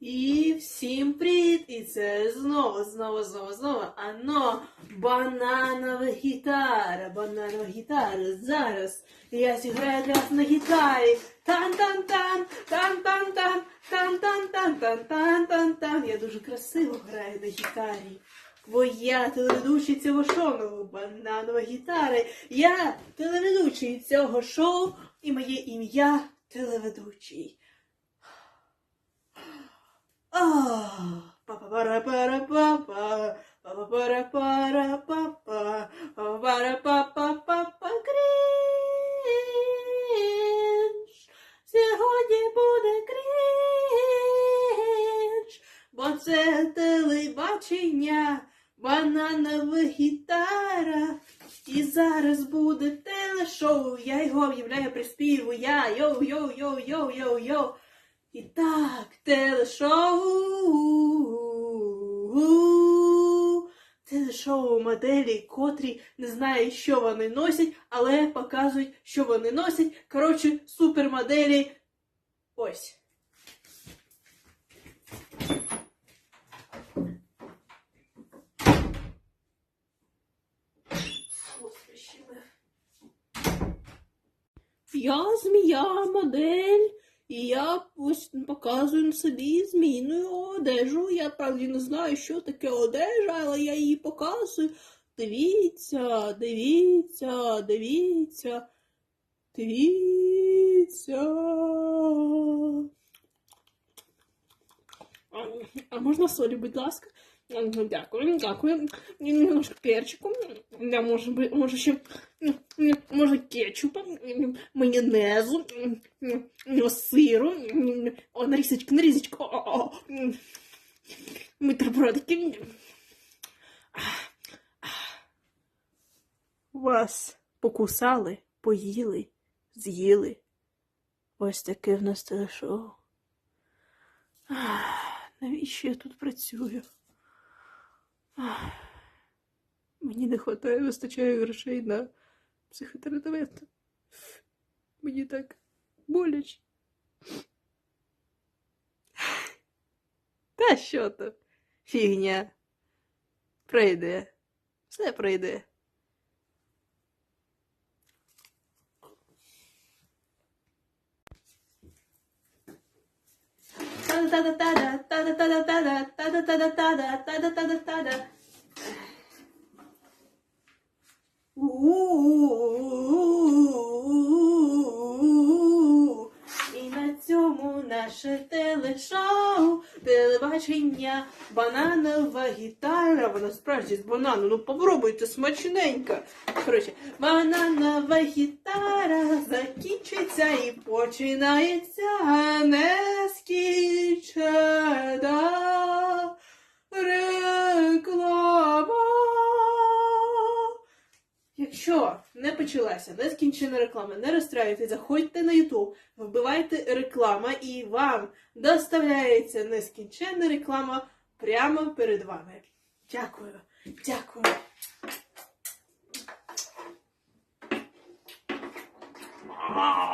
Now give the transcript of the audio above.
І всім привіт! І це знову, знову, знову, знову. Ано, бананова гітара, бананова гітара. Зараз я зіграю для вас на гітарі. Тан-тан-тан, тан-тан-тан, тан-тан-тан-тан-тан-тан-тан. Я дуже красиво граю на гітарі. Бо я телеведучий цього шоу бананова гітара. Я телеведучий цього шоу, і моє ім'я телеведучий. Крінж. Сьогодні буде крінж, бо це телебачення, бананова гітара. І зараз буде телешоу, я його об'являю приспіву, я йоу-йоу-йоу-йоу-йоу-йоу. І так, телешоу. Телешоу моделі, котрі не знають, що вони носять, але показують, що вони носять. Коротше, супермоделі. Ось. Я змія модель, і я ось показую на собі змійну одежу. Я правді не знаю, що таке одежа, але я її показую. Дивіться, дивіться, дивіться, дивіться. А, можна солі, будь ласка? Дякую, дякую. І Немножко перчику. Я може, може ще м, може кетчупа, майонезу, сиру. О, нарізочку, нарізочку. О, о, о. Вас покусали, поїли, з'їли. Ось таке в нас телешоу. Навіщо я тут працюю? Мені не вистачає, вистачає грошей на психотерапевта. Мені так боляче. Та що то? Фігня. Пройде. Все пройде. Та-да-та-да-та-да, та-да-та-да-та-да, телешоу, телебачення, бананова гітара. Вона справді з банану. Ну попробуйте смачненько. Коротше, бананова гітара закінчиться і починається нескінчена Якщо не почалася. Нескінчена реклама, не розстраюйте, заходьте на YouTube, вбивайте реклама, і вам доставляється нескінченна реклама прямо перед вами. Дякую, дякую.